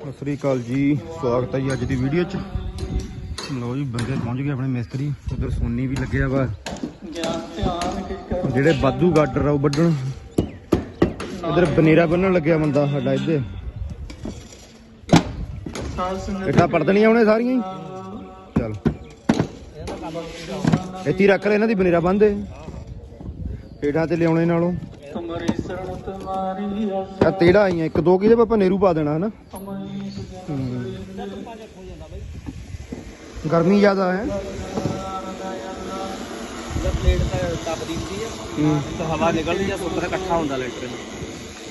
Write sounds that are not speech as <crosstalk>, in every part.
ਸਤਿ ਸ੍ਰੀ ਅਕਾਲ ਜੀ ਸਵਾਗਤ ਹੈ ਜੀ ਅੱਜ ਦੀ ਵੀਡੀਓ 'ਚ। ਲੋ ਜੀ ਬੰਦੇ ਪਹੁੰਚ ਗਏ ਆਪਣੇ ਮਿਸਤਰੀ ਉਧਰ ਸੋਨੀ ਵੀ ਲੱਗਿਆ ਵਾ। ਜਿਹੜੇ ਬਾਦੂ ਗਾਡਰ ਆ ਉਹ ਵੱਢਣ। ਇਧਰ ਬਨੇਰਾ ਬੰਨਣ ਲੱਗਿਆ ਬੰਦਾ ਸਾਡਾ ਇੱਧੇ ਇੱਟਾਂ ਪੜ ਦੇਣੀਆਂ ਉਹਨੇ ਸਾਰੀਆਂ ਹੀ? ਚੱਲ। ਇੱਥੇ ਰੱਖ ਲੈ ਇਹਨਾਂ ਦੀ ਬਨੇਰਾ ਬੰਨਦੇ ਹੇਠਾਂ ਤੇ ਲਿਆਉਣੇ ਨਾਲੋਂ। ਆ। ਤੇੜਾ ਆਈਆਂ ਇੱਕ ਦੋ ਕਿਹਦੇ ਪਾਪਾ ਨੇਰੂ ਪਾ ਦੇਣਾ ਹਨਾ? ਗਰਮੀ ਜ਼ਿਆਦਾ ਹੈ। ਜਦ ਪਲੇਟ ਤਾਂ ਤਪਦੀ ਹੁੰਦੀ ਆ। ਤਾਂ ਹਵਾ ਨਿਕਲਦੀ ਆ ਸੁੱਕਰ ਇਕੱਠਾ ਹੁੰਦਾ ਲੈਟਰ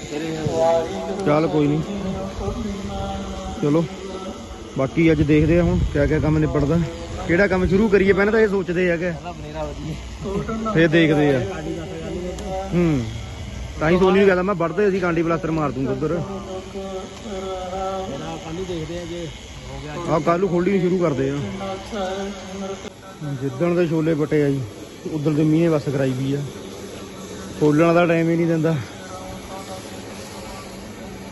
ਫਿਰ ਇਹ ਚੱਲ ਕੋਈ ਨਹੀਂ। ਚਲੋ ਬਾਕੀ ਅੱਜ ਦੇਖਦੇ ਆ ਹੁਣ ਕਿਆ ਕਿਆ ਕੰਮ ਨਿਬੜਦਾ। ਕਿਹੜਾ ਕੰਮ ਸ਼ੁਰੂ ਕਰੀਏ? ਪਹਿਲਾਂ ਤਾਂ ਇਹ ਸੋਚਦੇ ਆ ਕਿ ਫੇਰ ਦੇਖਦੇ ਆ। ਹੂੰ। ਤਾਂ ਹੀ ਸੋਨੀ ਨੂੰ ਕਹਿੰਦਾ ਮੈਂ ਵੜਦੇ ਅਸੀਂ ਕਾਂਡੀ ਪਲਾਸਟਰ ਮਾਰ ਦੂੰਗਾ ਉਧਰ। ਪਹਿਲਾਂ ਕੱਲ ਨੂੰ ਦੇਖਦੇ ਆ ਜੇ ਹੋ ਕੱਲ ਨੂੰ ਖੋਲਣੀ ਸ਼ੁਰੂ ਕਰਦੇ ਆ। ਜਿੱਦਣ ਦੇ ਛੋਲੇ ਬਟੇ ਆ ਜੀ ਉਦੋਂ ਦੇ ਮੀਂਹ ਵਸ ਕਰਾਈ ਵੀ ਆ। ਖੋਲਣ ਦਾ ਟਾਈਮ ਹੀ ਨਹੀਂ ਦਿੰਦਾ।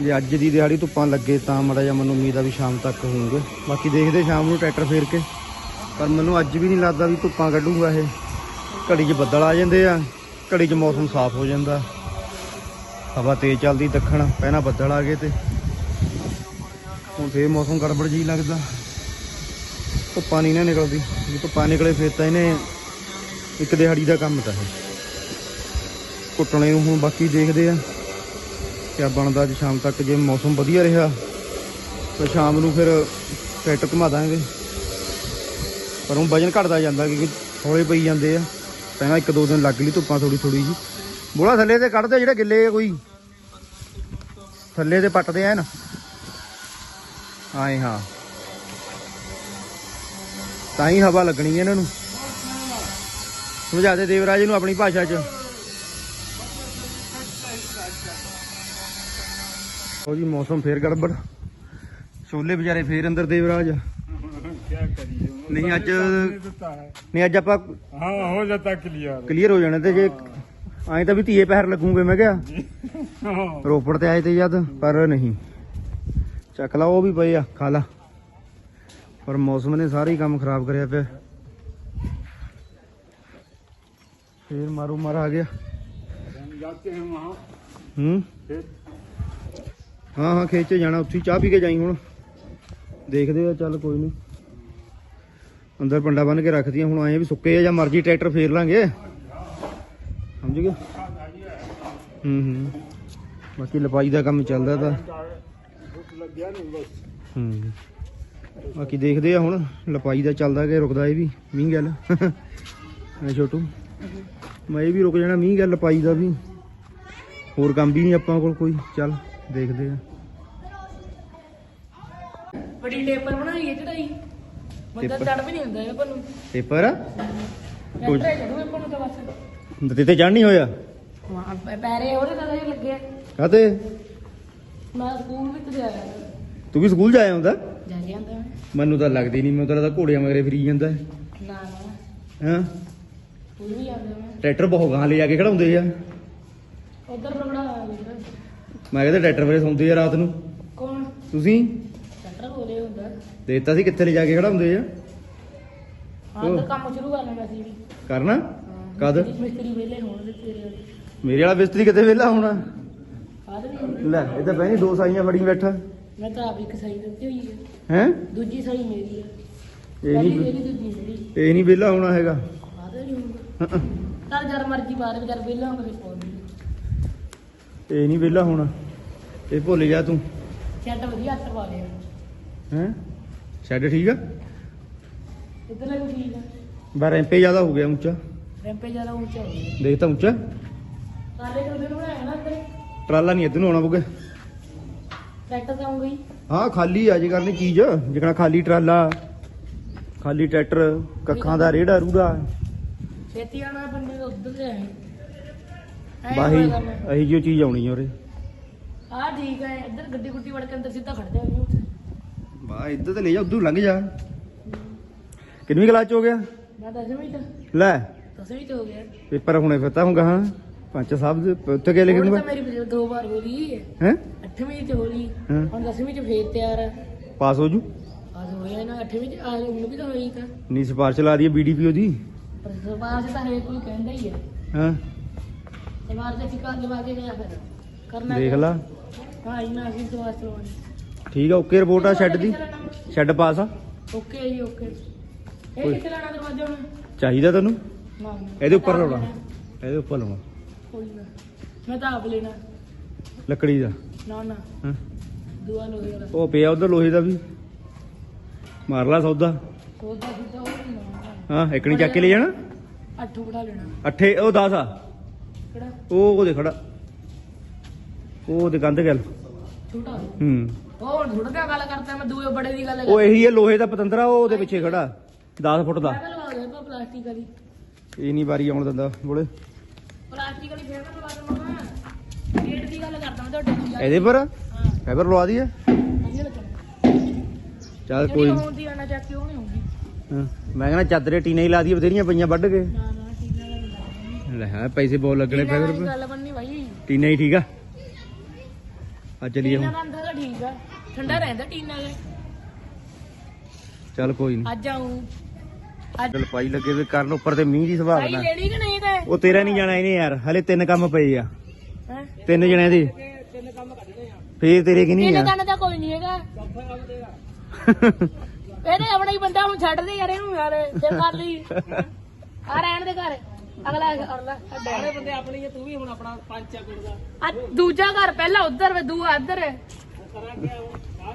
ਜੇ ਅੱਜ ਦੀ ਦਿਹਾੜੀ ਧੁੱਪਾਂ ਲੱਗੇ ਤਾਂ ਮੜਾ ਜਾ ਮੈਨੂੰ ਉਮੀਦ ਆ ਵੀ ਸ਼ਾਮ ਤੱਕ ਹੋਣਗੇ ਬਾਕੀ ਦੇਖਦੇ ਸ਼ਾਮ ਨੂੰ ਟਰੈਕਟਰ ਫੇਰ ਕੇ। ਪਰ ਮੈਨੂੰ ਅੱਜ ਵੀ ਨਹੀਂ ਲੱਗਦਾ ਵੀ ਧੁੱਪਾਂ ਕੱਢੂਗਾ ਇਹ। ਘੜੀ 'ਚ ਬੱਦਲ ਆ ਜਾਂਦੇ ਆ, ਘੜੀ 'ਚ ਮੌਸਮ ਸਾਫ਼ ਹੋ ਜਾਂਦਾ। ਹਵਾ ਤੇਜ਼ ਚੱਲਦੀ ਦੱਖਣ, ਪਹਿਲਾਂ ਬੱਦਲ ਆ ਗਏ ਤੇ। ਹੁਣ ਫੇਰ ਮੌਸਮ ਗੜਬੜ ਜੀ ਲੱਗਦਾ। ਧੁੱਪਾਂ ਨਹੀਂ ਨਾ ਨਿਕਲਦੀ। ਜੇ ਧੁੱਪਾਂ ਨਿਕਲੇ ਫੇਰ ਤਾਂ ਇਹਨੇ ਇੱਕ ਦਿਹਾੜੀ ਦਾ ਕੰਮ ਤਾਂ ਇਹ। ਕੁੱਟਣੇ ਨੂੰ ਹੁਣ ਬਾਕੀ ਦੇਖਦੇ ਆ। ਕਿਆ ਬਣਦਾ ਅੱਜ ਸ਼ਾਮ ਤੱਕ। ਜੇ ਮੌਸਮ ਵਧੀਆ ਰਿਹਾ, ਤਾਂ ਸ਼ਾਮ ਨੂੰ ਫਿਰ ਟਰੈਕਟਰ ਘੁਮਾ ਦਾਂਗੇ। ਪਰ ਹੁਣ ਵਜਨ ਘਟਦਾ ਜਾਂਦਾ ਕਿਉਂਕਿ ਹੌਲੇ ਪਈ ਜਾਂਦੇ ਆ। ਪਹਿਲਾਂ ਇੱਕ ਦੋ ਦਿਨ ਲੱਗ ਲਈ ਧੁੱਪਾਂ ਥੋੜੀ ਥੋੜੀ ਜੀ ਬੋਲਾ ਥੱਲੇ ਤੇ ਕੱਢਦੇ ਜਿਹੜੇ ਗਿੱਲੇ ਕੋਈ। ਥੱਲੇ ਤੇ ਪੱਟਦੇ ਆ ਨਾ ਆਏ ਹਾਂ। ਤਾਂ ਹੀ ਹਵਾ ਲੱਗਣੀ ਹੈ ਇਹਨਾਂ ਨੂੰ। ਸਮਝਾ ਦੇ ਦੇਵਰਾਜ ਨੂੰ ਆਪਣੀ ਭਾਸ਼ਾ 'ਚ। ਉਹ ਜੀ ਮੌਸਮ ਫੇਰ ਗੜਬੜ। ਛੋਲੇ ਵਿਚਾਰੇ ਫੇਰ ਅੰਦਰ ਦੇਵਰਾਜ। ਨਹੀਂ ਅੱਜ ਨਹੀਂ ਅੱਜ ਆਪਾਂ ਹਾਂ ਹੋ ਜਾਤਾ ਕਲੀਅਰ ਕਲੀਅਰ ਹੋ ਜਾਣਾ ਤੇ ਜੇ ਆਏ ਤਾਂ ਵੀ ਧੀਏ ਪੈਰ ਲੱਗੂਗੇ ਮੈਂ ਕਿਹਾ। ਰੋਪੜ ਤੇ ਆਏ ਤੇ ਜਦ ਪਰ ਨਹੀਂ। ਚੱਕ ਲਾ, ਉਹ ਵੀ ਪਏ ਆ, ਖਾ ਲਾ। ਪਰ ਮੌਸਮ ਨੇ ਸਾਰੇ ਕੰਮ ਖਰਾਬ ਕਰਿਆ ਪਿਆ। ਫੇਰ ਮਾਰੂ ਮਾਰ ਆ ਗਿਆ। ਹਾਂ? ਹਾਂ ਹਾਂ ਖੇਚ ਜਾਣਾ, ਉੱਥੇ ਚਾਹ ਪੀ ਕੇ ਜਾਈ ਹੁਣ। ਦੇਖਦੇ ਆ, ਚੱਲ ਕੋਈ ਨਹੀਂ ਅੰਦਰ ਪੰਡਾ ਬੰਨ ਕੇ ਰੱਖਦੀਆਂ ਹੁਣ ਆਏ ਵੀ ਸੁੱਕੇ ਆ ਜਾਂ ਮਰਜ਼ੀ ਟਰੈਕਟਰ ਫੇਰ ਲਾਂਗੇ। ਸਮਝ ਗਏ? ਹੂੰ ਹੂੰ। ਬਾਕੀ ਲਪਾਈ ਦਾ ਕੰਮ ਚੱਲਦਾ ਤਾਂ। ਬਾਕੀ ਦੇਖਦੇ ਆ ਹੁਣ ਲਪਾਈ ਦਾ ਚੱਲਦਾ ਕਿ ਰੁਕਦਾ ਇਹ ਵੀ ਮੀਂਹ ਗੱਲ। ਐ ਛੋਟੂ। ਮੈਂ ਇਹ ਵੀ ਰੁਕ ਜਾਣਾ ਮੀਂਹ ਗੱਲ ਲਪਾਈ ਦਾ ਵੀ। ਹੋਰ ਕੰਮ ਵੀ ਨਹੀਂ ਆਪਾਂ ਕੋਲ ਕੋਈ। ਚੱਲ ਦੇਖਦੇ ਆ। ਬੜੀ ਟੇਪਰ ਬਣਾਈ ਚੜਾਈ। ਬੰਦਾ ਚੜ ਵੀ ਨਹੀਂ ਹੁੰਦਾ ਇਹ ਨੂੰ। ਪੇਪਰ ਕੋਈ ਚੜਾਈ ਇਹ ਨੂੰ ਤਾਂ ਬਸ। ਤੇ ਚੜ੍ਹ ਨਹੀਂ ਹੋਇਆ? ਪੈਰੇ ਉਹਦੇ ਨਾਲ ਲੱਗਿਆ ਕਾਤੇ ਮੈਂ ਸਕੂਲ ਵਿੱਚ ਤੂੰ ਵੀ ਸਕੂਲ ਜਾਇਆ ਹੁੰਦਾ? ਜਾ ਜਾਂਦਾ ਮੈਂ। ਮੈਨੂੰ ਤਾਂ ਲੱਗਦੀ ਨਹੀਂ ਮੈਨੂੰ ਤਾਂ ਲੱਗਦਾ ਘੋੜਿਆਂ ਮਗਰੇ ਫਰੀ ਜਾਂਦਾ ਹੈ। ਨਾ ਨਾ। ਹਾਂ? ਸਕੂਲ ਵੀ ਜਾਂਦਾ ਮੈਂ। ਟਰੈਕਟਰ ਬਹੁਤ ਗਾਂ ਲੈ ਜਾ ਕੇ ਖੜਾਉਂਦੇ ਆ। ਉਧਰ ਰਗੜਾ ਮੈਂ ਕਹਿੰਦਾ ਟਰੈਕਟਰ ਵੇਲੇ ਸੌਂਦੇ ਆ ਰਾਤ ਨੂੰ। ਕੌਣ? ਤੁਸੀਂ? ਸੈਂਟਰ ਬੋਲੇ ਹੁੰਦਾ। ਦੇਤਾ ਸੀ ਕਿੱਥੇ ਲੈ ਜਾ ਕੇ ਖੜਾਉਂਦੇ ਆ? ਹਾਂ ਤਾਂ ਕੰਮ ਸ਼ੁਰੂ ਕਰਨਾ ਮੈਂ ਸੀ ਵੀ। ਕਰਨਾ? ਹਾਂ, ਕਦ? ਮਿਸਤਰੀ- ਮਿਸਤਰੀ ਵੇਲੇ ਹੋਣ ਦੇ ਤੇਰੇ ਵਾਲੇ ਮੇਰੇ ਵਾਲਾ ਬਿਸਤਰੀ ਕਿੱਥੇ ਵਿਹਲਾ ਹੋਣਾ? ਲੈ ਇਹ ਤਾਂ ਬਹਿਨੀ ਦੋ ਸਾਈਆਂ ਫੜੀ ਬੈਠਾ। ਮੈਂ ਤਾਂ ਆਪ ਇੱਕ ਸਾਈ ਦਿੱਤੀ ਹੋਈ ਹੈ ਹੈ? ਦੂਜੀ ਸਾਈ ਮੇਰੀ ਹੈ ਇਹ ਪਹਿਲੀ ਨਹੀਂ ਮੇਰੀ ਦੂਜੀ ਮੇਰੀ। ਇਹ ਨਹੀਂ ਵਿਹਲਾ ਹੋਣਾ ਹੈਗਾ। ਆਦ ਨਹੀਂ ਹੁੰਦਾ ਚੱਲ ਜਦ ਮਰਜ਼ੀ ਬਾਹਰ ਵਿਚਾਰ ਵੇਲਾ ਹੋਵੇ ਪਾਉਂਦੀ ਇਹ ਨਹੀਂ ਵਿਹਲਾ ਹੋਣਾ। ਇਹ ਭੁੱਲ ਜਾ ਤੂੰ। ਛੱਡ ਵਧੀਆ ਹੱਥ ਪਾ ਲਿਆ। ਹੈ? ਛੱਡ ਠੀਕ ਆ? ਇਧਰ ਵੀ ਠੀਕ ਆ। ਬਾ ਰੈਂਪੇ ਜ਼ਿਆਦਾ ਹੋ ਗਿਆ ਉੱਚਾ। ਰੈਂਪੇ ਜ਼ਿਆਦਾ ਉੱਚਾ ਹੋ ਗਿਆ ਦੇਖ ਤਾਂ ਉੱਚਾ। ਕਾਲੇ ਕਲਰ ਨੂੰ ਬਣਾਇਆ ਨਾ ਇੱਧਰ। ਟਰਾਲਾ ਨਹੀਂ ਇੱਧਰ ਨੂੰ ਆਉਣਾ ਪਊਗਾ ਟਰੈਕਟਰ ਤਾਂ ਆਉਂਗਾ। ਹੀ ਹਾਂ ਖਾਲੀ ਆ ਜੇ ਕਰਨੀ ਚੀਜ਼ ਜਿਕਣਾ ਖਾਲੀ ਟਰਾਲਾ ਖਾਲੀ ਟਰੈਕਟਰ ਕੱਖਾਂ ਦਾ ਰੇੜਾ ਰੂੜਾ। ਛੇਤੀ ਆਣਾ ਬੰਦੇ ਉੱਧਰ ਆਏ। ਬਾਹੀ ਇਹੀ ਜਿਹੀ ਚੀਜ਼ ਆਉਣੀ ਆ ਉਰੇ। ਆ ਠੀਕ ਹੈ ਇੱਧਰ ਗੱਡੀ ਗੁੱਡੀ ਵੜ ਕੇ ਅੰਦਰ ਸਿੱਧਾ ਖੜ ਜਾ ਨਹੀਂ ਉੱਥੇ। ਬਾ ਇੱਧਰ ਤੇ ਲੈ ਜਾ ਉਧਰ ਲੰਘ ਜਾ। ਕਿੰਨਵੀਂ ਕਲਾਸ ਚ ਹੋ ਗਿਆ? ਮੈਂ ਦਸਵੀਂ ਚ ਲੈ। ਦਸਵੀਂ ਚ ਹੋ ਗਿਆ ਪੇਪਰ ਹੁਣੇ ਫਿਰ ਤਾਂ ਹੁੰਗਾ ਹਾਂ। ਪੰਚ ਸਾਹਿਬ ਦੇ ਉੱਥੇ ਕੇ ਹੁਣ ਤਾਂ ਮੇਰੀ ਪਿਛਲੇ ਦੋ ਵਾਰ ਹੋ ਰਹੀ ਹੈ? ਹੈ 8ਵੀਂ ਚ ਹਾਂ। ਹੁਣ 10ਵੀਂ ਚ ਫੇਰ ਤਿਆਰ ਆ। ਪਾਸ ਹੋ ਜੂ? ਅੱਜ ਹੋਇਆ ਨਾ 8ਵੀਂ ਚ ਆ ਹੁਣ ਵੀ ਤਾਂ ਹੋਈ ਤਾਂ ਨਹੀਂ ਸਿਫਾਰਿਸ਼ ਲਾ ਦਈਏ ਬੀਡੀਪੀਓ ਦੀ ਪਰ ਸਰਵਾਰ ਚ ਤਾਂ ਹਰੇਕ ਕੋਈ ਕਹਿੰਦਾ ਹੀ ਹੈ ਹਾਂ। ਸਰਵਾਰ ਚ ਅਸੀਂ ਘਰ ਲਵਾ ਕੇ ਗਿਆ ਫਿਰ। ਕਰਨਾ ਦੇਖ ਲਾ। ਹਾਂ ਇਹਨਾਂ ਅਸੀਂ ਸਵਾਸ ਚਲਵਾਉਣੀ ਠੀਕ ਆ ਓਕੇ ਰਿਪੋਰਟ ਆ ਸ਼ੈੱਡ ਦੀ। ਸ਼ੈੱਡ ਪਾਸ ਆ। ਓਕੇ ਜੀ ਓਕੇ ਇਹ ਕੋਈ- ਕਿੱਥੇ ਲੈਣਾ ਦਰਵਾਜ਼ਾ ਹੁਣ? ਚਾਹੀਦਾ ਤੈਨੂੰ? ਨਾ ਨਾ। ਇਹਦੇ ਉੱਪਰ ਲਾਉਣਾ। ਇਹਦੇ ਉੱਪਰ ਲਾਉਣਾ। ਕੋਈ ਨਾ। ਮੈਂ ਤਾਂ ਆਪ ਲੈਣਾ। ਲੱਕੜੀ ਦਾ। ਨਾ ਨਾ। ਹਾਂ। ਦੁਆ ਲੋਹੇ ਵਾਲਾ। ਉਹ ਪਿਆ ਉਧਰ ਲੋਹੇ ਦਾ ਵੀ। ਮਾਰ ਲਾ ਸੌਦਾ। ਸੋਦਾ ਸੀ ਤਾਂ ਉਹ ਵੀ ਨਾ ਹਾਂ ਇੱਕ ਨਹੀਂ ਚੱਕ ਕੇ ਲੈ ਜਾਣਾ। ਅੱਠ ਬੜਾ ਲੈਣਾ। ਅੱਠੇ ਉਹ 10 ਆ। ਕਿਹੜਾ? ਉਹ ਉਹਦੇ ਖੜਾ। ਉਹ ਉਹਦੇ ਕੰਧ ਗੱਲ। ਛੋਟਾ? ਹੂੰ। ਉਹ ਹੁਣ ਥੋੜਾ ਗੱਲ ਕਰਦਾ ਮੈਂ ਦੂਏ ਬੜੇ ਦੀ ਗੱਲ ਉਹ ਇਹੀ ਹੈ ਲੋਹੇ ਦਾ ਪਤੰਦਰਾ ਉਹ ਉਹਦੇ ਪਿੱਛੇ ਖੜਾ। 10 ਫੁੱਟ ਦਾ। ਮੈਂ ਤਾਂ ਲਵਾ ਦੇ ਪਲਾਸਟਿਕ ਵਾਲੀ। ਇਹ ਨਹੀਂ ਵਾਰੀ ਆਉਣ ਦਿੰਦਾ ਬੋਲੇ। ਪਲਾਸਟਿਕ ਵਾਲੀ ਫੇਰ ਮੈਂ ਲਵਾ ਦਵਾਂ ਰੇਟ ਦੀ ਗੱਲ ਕਰਦਾ ਮੈਂ ਤੁਹਾਡੇ ਨਾਲ। ਇਹਦੇ ਪਰ? ਫਾਈਬਰ ਲਵਾ ਦਈਏ। ਵਧੀਆ ਲੱਗਣਾ ਚੱਲ ਕੋਈ ਜਿਹੜੀ ਨੀ। ਹੁੰਦੀ ਆ ਨਾ ਚੱਕ ਕੇ ਉਹ ਨਹੀਂ ਹੁੰਦੀ ਮੈਂ ਕਹਿੰਦਾ ਚਾਦਰੇ ਟੀਨੇ ਹੀ ਲਾ ਦਈਏ ਬਥੇਰੀਆਂ ਪਈਆਂ ਵੱਢ ਕੇ। ਨਾ ਨਾ ਟੀਨਾ ਦਾ ਨਹੀਂ ਲੈ ਹਾਂ ਪੈਸੇ ਬਹੁਤ ਲੱਗਣੇ ਫਾਈਬਰ ਪਰ ਗੱਲ ਬੰਨੀ ਟੀਨਾ ਹੀ ਠੀਕ ਆ। ਆ ਚਲੀਏ ਟੀਨਾ ਹੁਣ। ਦਾ ਅੰਦਰ ਤਾਂ ਠੀਕ ਆ। ਠੰਡਾ ਰਹਿੰਦਾ ਟੀਨਾ ਦੇ ਚੱਲ ਕੋਈ ਨਹੀਂ ਅੱਜ ਆਉਂ ਅੱਜ ਚੱਲ ਪਾਈ ਲੱਗੇ ਵੀ ਕਰਨ ਉੱਪਰ ਤੇ ਮੀਂਹ ਦੀ ਭਾਈ ਸੰਭਾਵਨਾ ਲੈਣੀ ਕਿ ਨਹੀਂ ਤੇ? ਉਹ ਤੇਰਾ ਨਹੀਂ ਜਾਣਾ ਇਹਨੇ ਯਾਰ ਹਲੇ ਤਿੰਨ ਕੰਮ ਪਏ ਆ। ਹੈ? ਤਿੰਨ ਜਣਿਆਂ ਦੇ। ਫੇਰ ਤੇਰੇ ਕਿ ਨਹੀਂ ਇਹਨੇ ਆ? ਕੰਨ ਤਾਂ ਕੋਈ ਨਹੀਂ ਹੈਗਾ। ਇਹਨੇ ਆਪਣਾ ਹੀ ਬੰਦਾ ਹੁਣ ਛੱਡ ਦੇ ਯਾਰ ਇਹਨੂੰ ਯਾਰ ਤੇ ਕਰ ਲਈ। ਆ ਰਹਿਣ ਦੇ ਘਰ। ਅਗਲਾ ਅਗਲਾ ਸਾਰੇ ਬੰਦੇ ਆਪਣੀ ਆ, ਤੂੰ ਵੀ ਹੁਣ ਆਪਣਾ ਪੰਜ ਗੁੜ ਦਾ। ਆ ਦੂਜਾ ਘਰ ਪਹਿਲਾਂ ਉਧਰ ਵੇ ਦੂਆ ਇੱਧਰ। ਹੈ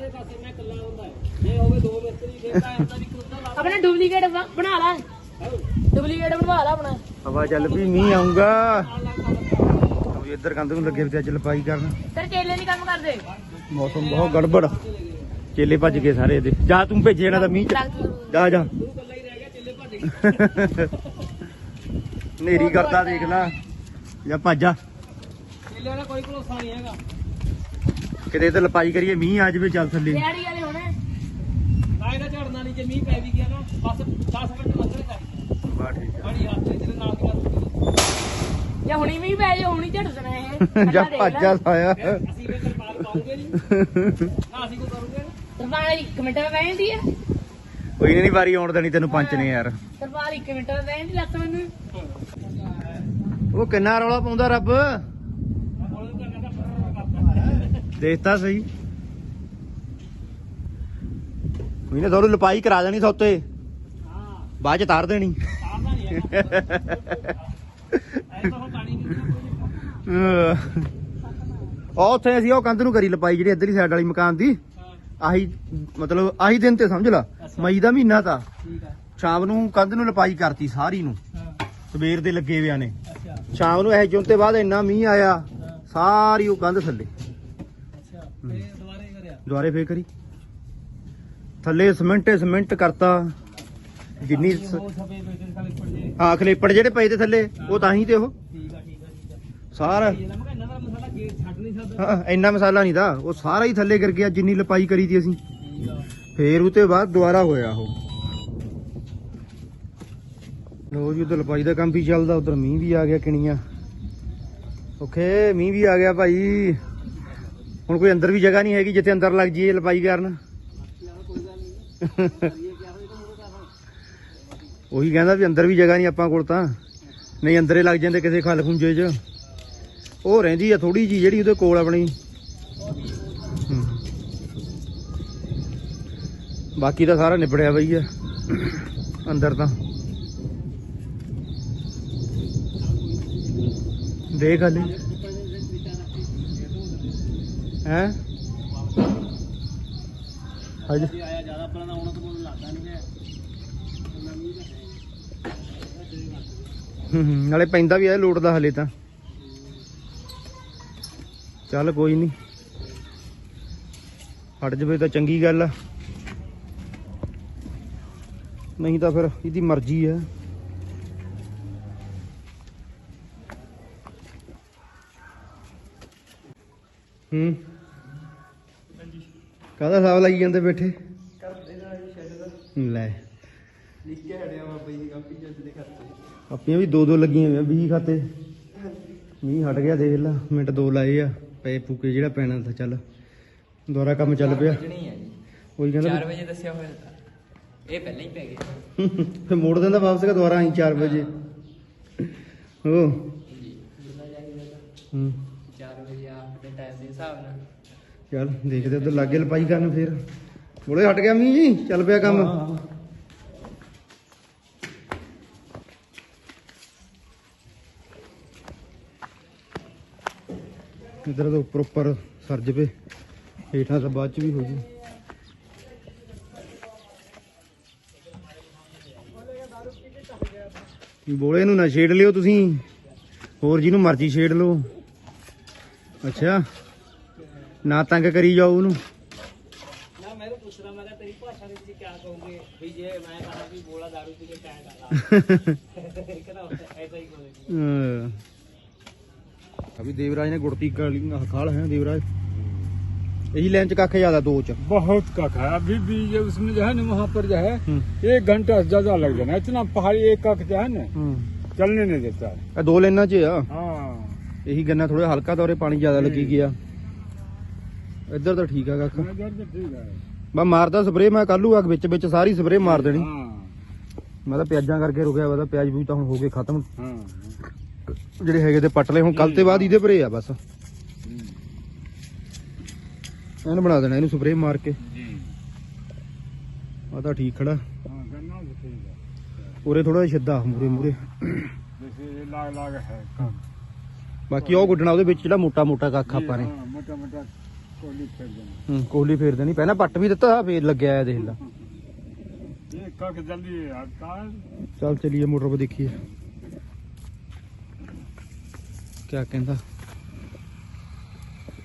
ਸਾਰੇ ਪਾਸੇ ਮੈਂ ਇਕੱਲਾ ਹੁੰਦਾ ਹੈ। ਜੇ ਹੋਵੇ ਦੋ ਮਿਸਤਰੀ ਫਿਰ ਤਾਂ ਐਂਦਾ ਵੀ ਕੁੱਦਾ ਲਾ ਆਪਣਾ ਡੁਪਲੀਕੇਟ ਬਣਾ ਲਾ। ਡੁਪਲੀਕੇਟ ਬਣਵਾ ਲਾ ਆਪਣਾ। ਹਵਾ ਚੱਲ ਵੀ ਮੀਂਹ ਆਉਂਗਾ ਉਹ ਇੱਧਰ ਕੰਧ ਨੂੰ ਲੱਗੇ ਵੀ ਅੱਜ ਲਪਾਈ ਕਰਨ। ਤੇਰੇ ਚੇਲੇ ਨਹੀਂ ਕੰਮ ਕਰਦੇ। ਮੌਸਮ ਬਹੁਤ ਗੜਬੜ। ਚੇਲੇ ਭੱਜ ਗਏ ਸਾਰੇ ਇਹਦੇ। ਜਾ ਤੂੰ ਭੇਜੇ ਇਹਨਾਂ ਦਾ ਮੀਂਹ ਚ। ਜਾ ਜਾ। ਤੂੰ ਇਕੱਲਾ ਹੀ ਰਹਿ ਗਿਆ ਚੱਲੇ ਭੱਜ ਗਏ। ਨੇਰੀ ਕਰਦਾ ਦੇਖ ਲੈ। ਜਾਂ ਭੱਜਾ ਚੱਲੇ ਦਾ ਕੋਈ ਭਰੋਸਾ ਨਹੀਂ ਹੈਗਾ। ਕਿਤੇ ਤੇ ਲਪਾਈ ਕਰੀਏ ਮੀਂਹ ਆ ਜਾਵੇ ਚੱਲ ਥੱਲੇ। ਦਿਹਾੜੀ ਵਾਲੇ ਹੋਣੇ। ਨਾ ਇਹਦਾ ਝੜਨਾ ਨਹੀਂ ਜੇ ਮੀਂਹ ਪੈ ਵੀ ਗਿਆ ਨਾ ਬਸ 10 ਮਿੰਟ ਲੱਗਣੇ ਚਾਹੀਦੇ ਬਾ ਠੀਕ ਬੜੀ ਹੱਥ ਦੇ ਤੇਰੇ ਨਾਲ ਦੀ। ਗੱਲ ਜਾਂ ਹੁਣੀ ਵੀ ਪੈ ਜਾ ਹੁਣੀ ਝੜ ਦੇਣਾ ਇਹ। ਆ ਜਾ ਭੱਜਾ ਸਾਇਆ ਅਸੀਂ ਵੀ ਤਰਪਾਲ ਪਾਉਂਗੇ ਨਹੀਂ ਨਾ ਅਸੀਂ ਕੋ ਕਰੂਗੇ ਤਰਪਾਲ ਇੱਕ ਮਿੰਟ ਵਿੱਚ ਬਹਿ ਜਾਂਦੀ ਹੈ ਕੋਈ ਨਹੀਂ ਵਾਰੀ ਆਉਣ ਦੇਣੀ ਤੈਨੂੰ ਪੰਚ ਨੇ ਯਾਰ। ਤਰਪਾਲ ਇੱਕ ਮਿੰਟ ਵਿੱਚ ਬਹਿ ਜਾਂਦੀ ਲੱਤ ਮੈਨੂੰ। ਉਹ ਕਿੰਨਾ ਰੌਲਾ ਪਾਉਂਦਾ ਰੱਬ। ਦੇਖਤਾ ਸਹੀ। ਉਹਨੇ ਦੋਨੋਂ ਲਪਾਈ ਕਰਾ ਦੇਣੀ ਸੌਤੇ ਹਾਂ। ਬਾਅਦ ਚ ਤਾਰ ਦੇਣੀ। ਆਉਂਦਾ ਨਹੀਂ ਹੈਗਾ। ਐ ਤਾਂ ਹੁਣ ਪਾਣੀ ਉਹ ਉੱਥੇ ਅਸੀਂ ਉਹ ਕੰਧ ਨੂੰ ਕਰੀ ਲਪਾਈ ਜਿਹੜੀ ਇੱਧਰਲੀ ਸਾਈਡ ਵਾਲੀ ਮਕਾਨ ਦੀ। ਆਹੀ ਮਤਲਬ ਆਹੀ ਦਿਨ ਤੇ ਸਮਝ ਲਾ। ਮਈ ਦਾ ਮਹੀਨਾ ਤਾਂ। ਸ਼ਾਮ ਨੂੰ ਕੰਧ ਨੂੰ ਲਪਾਈ ਕਰਤੀ ਸਾਰੀ ਨੂੰ। ਹਾਂ। ਸਵੇਰ ਦੇ ਲੱਗੇ ਵਿਆਂ ਨੇ। ਸ਼ਾਮ ਨੂੰ ਇਹ ਜੁਨ ਤੇ ਬਾਅਦ ਇੰਨਾ ਮੀਂਹ ਆਇਆ ਹਾਂ। ਸਾਰੀ ਉਹ ਕੰਧ ਥੱਲੇ। ਤੇ ਦੁਬਾਰੇ ਕਰਿਆ। ਫੇਰ ਕਰੀ। ਥੱਲੇ ਸਿਮੈਂਟ ਸਿਮੈਂਟ ਕਰਤਾ। ਜਿੰਨੀ ਸ- ਉਹ ਸਭੇ ਪੜ ਜੇ ਹਾਂ ਖਲੇਪੜ ਜਿਹੜੇ ਪਏ ਤੇ ਥੱਲੇ ਉਹ ਤਾਂ ਹੀ ਤੇ ਉਹ। ਠੀਕ ਆ ਠੀਕ ਆ ਠੀਕ ਆ। ਸਾਰਾ ਇਹ ਨਾ ਮੈਂ ਕਿਹਾ ਇਹਨਾਂ ਦਾ ਮਸਾਲਾ ਗੇਟ ਛੱਡ ਨਹੀਂ ਸਕਦਾ। ਹਾਂ, ਇੰਨਾ ਮਸਾਲਾ ਨਹੀਂ ਦਾ। ਉਹ ਸਾਰਾ ਹੀ ਥੱਲੇ ਗਿਰ ਗਿਆ ਜਿੰਨੀ ਲਪਾਈ ਕਰੀ ਤੀ ਅਸੀਂ। ਠੀਕ ਆ। ਫੇਰ ਉਤੇ ਬਾਅਦ ਦੁਬਾਰਾ ਹੋਇਆ ਉਹ। ਲੋ ਜੀ ਉਧਰ ਲਪਾਈ ਦਾ ਕੰਮ ਵੀ ਚੱਲਦਾ ਉਧਰ ਮੀਂਹ ਵੀ ਆ ਗਿਆ ਕਿਣੀਆਂ। ਓਕੇ ਮੀਂਹ ਵੀ ਆ ਗਿਆ ਭਾਈ। ਹੁਣ ਕੋਈ ਅੰਦਰ ਵੀ ਜਗ੍ਹਾ ਨਹੀਂ ਹੈਗੀ ਜਿੱਥੇ ਅੰਦਰ ਲੱਗ ਜਾਈਏ ਲਪਾਈ ਕਰਨ। ਉਹੀ ਕਹਿੰਦਾ ਵੀ ਅੰਦਰ ਵੀ ਜਗ੍ਹਾ ਨਹੀਂ ਆਪਾਂ ਕੋਲ ਤਾਂ। ਨਹੀਂ ਅੰਦਰੇ ਲੱਗ ਜਾਂਦੇ ਕਿਸੇ ਖਲ ਖੁੰਜੇ 'ਚ। ਉਹ ਰਹਿੰਦੀ ਆ ਥੋੜੀ ਜੀ ਜਿਹੜੀ ਉਹਦੇ ਕੋਲ ਆਪਣੀ। ਬਾਕੀ ਤਾਂ ਸਾਰਾ ਨਿਬੜਿਆ ਬਈ ਆ। ਅੰਦਰ ਤਾਂ। ਦੇਖ ਹਲੇ। ਹੈ? ਹਜ। ਆਇਆ ਜ਼ਿਆਦਾ ਆਪਣਾ ਤਾਂ ਆਉਣਾ ਤਾਂ ਮੈਨੂੰ ਲੱਗਦਾ ਨਹੀਂ ਹੈ ਨਵੀਂ ਦਾ ਨਾਲੇ ਪੈਂਦਾ ਵੀ ਆ ਲੋਟ ਦਾ ਹਲੇ ਤਾਂ। ਚੱਲ ਕੋਈ ਨਹੀਂ ਹਟ ਜਵੇ ਤਾਂ ਚੰਗੀ ਗੱਲ ਆ। ਨਹੀਂ ਤਾਂ ਫਿਰ ਇਹਦੀ ਮਰਜ਼ੀ ਆ। ਹੂੰ। ਕਾਹਦਾ ਹਿਸਾਬ ਲਾਈ ਜਾਂਦੇ ਬੈਠੇ? ਲੈ। ਆਪੀਆਂ ਵੀ ਦੋ ਦੋ ਲੱਗੀਆਂ ਹੋਈਆਂ 20 ਖਾਤੇ। ਮੀਂਹ ਹਟ ਗਿਆ ਦੇਖ ਲੈ ਮਿੰਟ ਦੋ ਲਾਏ ਆ ਪਏ ਫੂਕੇ ਜਿਹੜਾ ਪੈਣਾ ਤਾਂ ਚੱਲ। ਦੁਬਾਰਾ ਕੰਮ ਚੱਲ ਪਿਆ। ਉਹੀ ਕਹਿੰਦਾ 4 ਵਜੇ ਦੱਸਿਆ ਹੋਇਆ ਤਾਂ। ਇਹ ਪਹਿਲਾਂ ਹੀ ਪੈ ਗਏ <laughs> ਫਿਰ ਮੋੜ ਦਿੰਦਾ ਵਾਪਸ ਕਿ ਦੁਬਾਰਾ ਆਈ 4 ਵਜੇ? ਹੋ। ਜੀ। ਹੂੰ। 4 ਵਜੇ ਆਪਣੇ ਟਾਈਮ ਦੇ ਹਿਸਾਬ ਨਾਲ। ਚੱਲ ਦੇਖਦੇ ਉਧਰ ਲਾਗੇ ਲਪਾਈ ਕਰਨ ਫਿਰ। ਬੋਲੇ ਹਟ ਗਿਆ ਮੀ ਜੀ ਚੱਲ ਪਿਆ ਕੰਮ। ਇਧਰ ਤੋਂ ਉੱਪਰ ਉੱਪਰ ਸਰਜ ਪਏ ਹੇਠਾਂ ਤਾਂ ਬਾਅਦ ਚ ਵੀ ਹੋ ਜੂ। ਬੋਲੇ ਨੂੰ ਨਾ ਛੇੜ ਲਿਓ ਤੁਸੀਂ ਹੋਰ ਜਿਹਨੂੰ ਮਰਜ਼ੀ ਛੇੜ ਲਓ। ਅੱਛਾ। ਨਾ ਤੰਗ ਕਰੀ ਜਾਓ ਉਹਨੂੰ ਨਾ ਮੈਂ ਤਾਂ ਪੁੱਛਦਾ ਮੈਂ ਕਿਹਾ ਤੇਰੀ ਭਾਸ਼ਾ ਦੇ ਵਿੱਚ ਕੀ ਕਹੋਗੇ ਵੀ ਜੇ ਮੈਂ ਕਹਾਂ ਵੀ ਬੋਲਾ ਦਾਰੂ ਪੀ ਕੇ ਟੈਂ ਕਰਦਾ ਕਹਿੰਦਾ ਐਸਾ ਹੀ ਕੋਈ ਅਭੀ ਦੇਵਰਾਜ ਨੇ ਗੁੜਤੀ ਕਾਲੀ ਖਾਲ ਹੈ ਦੇਵਰਾਜ ਇਹੀ ਲਾਈਨ ਚ ਕੱਖ ਜ਼ਿਆਦਾ ਦੋ ਚ बहुत कख है अभी भी ये उसमें जो है ना वहाँ पर जो है हम्म। एक घंटा से ज्यादा लग जाना इतना पहाड़ी एक कख जो है ना ਹੂੰ चलने नहीं देता है ਇਹ ਦੋ ਲਾਈਨਾਂ ਚ ਆ हाँ ਇਹੀ ਗੰਨਾ ਥੋੜਾ ਹਲਕਾ ਦੌਰੇ ਪਾਣੀ ਜ਼ਿਆਦਾ ਲੱਗੀ ਗਿਆ ਇੱਧਰ ਤਾਂ ਠੀਕ ਆ ਕਾਕਾ ਨਜ਼ਰ ਤੇ ਠੀਕ ਹੈ ਮੈਂ ਮਾਰਦਾ ਸਪਰੇ ਮੈਂ ਕੱਲੂ ਅੱਗ ਵਿੱਚ ਵਿੱਚ ਸਾਰੀ ਸਪਰੇ ਮਾਰ ਦੇਣੀ। ਹਾਂ। ਮੈਂ ਤਾਂ ਪਿਆਜ਼ਾਂ ਕਰਕੇ ਰੁਕਿਆ ਵਾ ਤਾਂ ਪਿਆਜ਼ ਵੀ ਤਾਂ ਹੁਣ ਹੋ ਗਏ ਖਤਮ। ਹਾਂ। ਜਿਹੜੇ ਹੈਗੇ ਤੇ ਪਟਲੇ ਹੁਣ ਕੱਲ ਤੇ ਬਾਅਦ ਇਹਦੇ ਭਰੇ ਆ ਬਸ। ਇਹਨੂੰ ਬਣਾ ਦੇਣਾ ਇਹਨੂੰ ਸਪਰੇ ਮਾਰ ਕੇ। ਜੀ। ਆ ਤਾਂ ਠੀਕ ਖੜਾ। ਹਾਂ ਗੰਨਾ ਵੀ ਠੀਕ ਹੈ ਉਰੇ ਥੋੜਾ ਛਿੱਦਾ ਮੂਰੇ ਮੂਰੇ। ਬਾਕੀ ਉਹ ਗੁੱਡਣਾ ਉਹਦੇ ਵਿੱਚ ਜਿਹੜਾ ਮੋਟਾ ਮੋਟਾ ਕੱਖ ਆਪਾਂ ਨੇ। ਮੋਟਾ ਮੋਟਾ ਕੋਲੀ ਕੋਹਲੀ ਫੇਰ ਦੇਣੀ। ਪਹਿਲਾਂ ਪੱਟ ਵੀ ਦਿੱਤਾ ਫੇਰ ਲੱਗਿਆ ਆ ਦੇਖ ਲਾ। ਚੱਲ ਚਲੀਏ ਮੋਟਰ 'ਤੇ ਦੇਖੀਏ। ਕਿਆ ਕਹਿੰਦਾ?